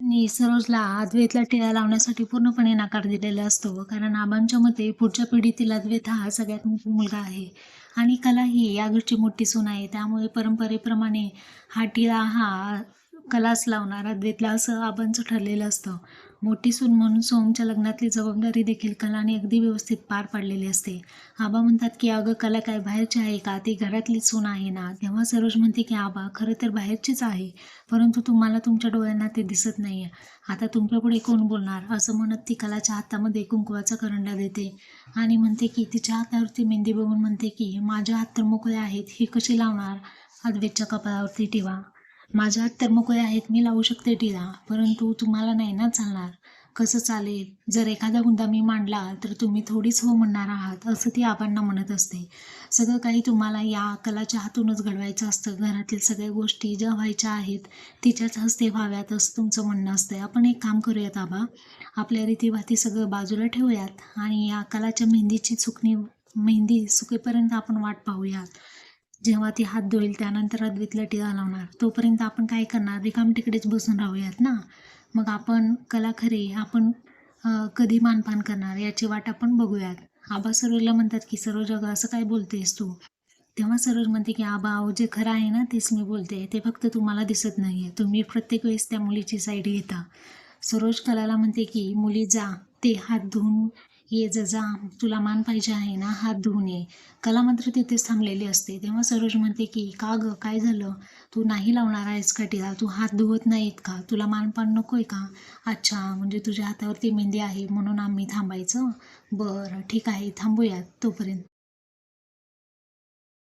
नी सरोजला अद्वैतला टिळा लावण्यासाठी पूर्णपणे नकार दिलेला असतो. कारण आबांच्या मते पुढच्या पिढीतील अद्वैत हा सगळ्यात मोठा मुलगा आहे. आणि कला ही या घरची मोठी सून आहे. त्यामुळे परंपरेप्रमाणे हा टिळा हा कलाच लावणार अद्वैतला असं आबांचं ठरलेलं असतं. मोठी सून म्हणून सोमच्या लग्नातली जबाबदारी देखील कलाने अगदी व्यवस्थित पार पाडलेली असते. आबा म्हणतात की अगं कला काय बाहेरची आहे का? ती घरातली सून आहे ना? तेव्हा सरोज म्हणते की आबा खरं तर बाहेरचीच आहे परंतु तुम्हाला तुमच्या डोळ्यांना ते दिसत नाही आहे आता तुमच्यापुढे कोण बोलणार? असं म्हणत ती कलाच्या हातामध्ये कुंकवाचा करंडा देते. आणि म्हणते की तिच्या हातावरती मेहंदी बघून म्हणते की माझ्या हात तर मोकळे आहेत ही कशी लावणार? अद्वेतच्या कपाळावरती टिवा माझ्या हात तर मोकळे आहेत मी लावू शकते टिळा परंतु तुम्हाला नाही ना चालणार. कसं चालेल? जर एखादा गुंडा मी मांडला तर तुम्ही थोडीच हो म्हणणार आहात असं ती आबांना म्हणत असते. सगळं काही तुम्हाला या कलाच्या हातूनच घडवायचं असतं. घरातील सगळ्या गोष्टी ज्या व्हायच्या आहेत तिच्याच हस्ते व्हाव्यात असं तुमचं म्हणणं असतं आपण एक काम करूयात आबा. आपल्या रीतीभाती सगळं बाजूला ठेवूयात आणि या कलाच्या मेहंदीची चुकणी मेहंदी सुकेपर्यंत आपण वाट पाहूयात. जेव्हा ती हात धुईल त्यानंतर अद्वैतला टिळा लावणार. तोपर्यंत आपण काय करणार? रिकाम तिकडेच बसून राहूयात ना? मग आपण कला खरे आपण कधी मानपान करणार याची वाट आपण बघूयात. आबा सरोजला म्हणतात की सरोज अगं असं काय बोलतेस तू? तेव्हा सरोज म्हणते की आबा अहो जे खरं आहे ना तेच मी बोलते. ते फक्त तुम्हाला दिसत नाही आहे तुम्ही प्रत्येक वेळेस त्या मुलीची साईड घेता. सरोज कलाला म्हणते की मुली जा. ते हात धुवून ये जजा तुला मान पाहिजे आहे ना हात धुवून ये. कला मात्र तिथेच थांबलेली असते. तेव्हा सरोज म्हणते की का गं काय झालं? तू नाही लावणार आहेस का टिळा तू हात धुवत नाहीत का? तुला मानपान नको आहे का? अच्छा म्हणजे तुझ्या हातावरती मेहंदी आहे म्हणून आम्ही थांबायचं? बरं ठीक आहे थांबूयात तोपर्यंत.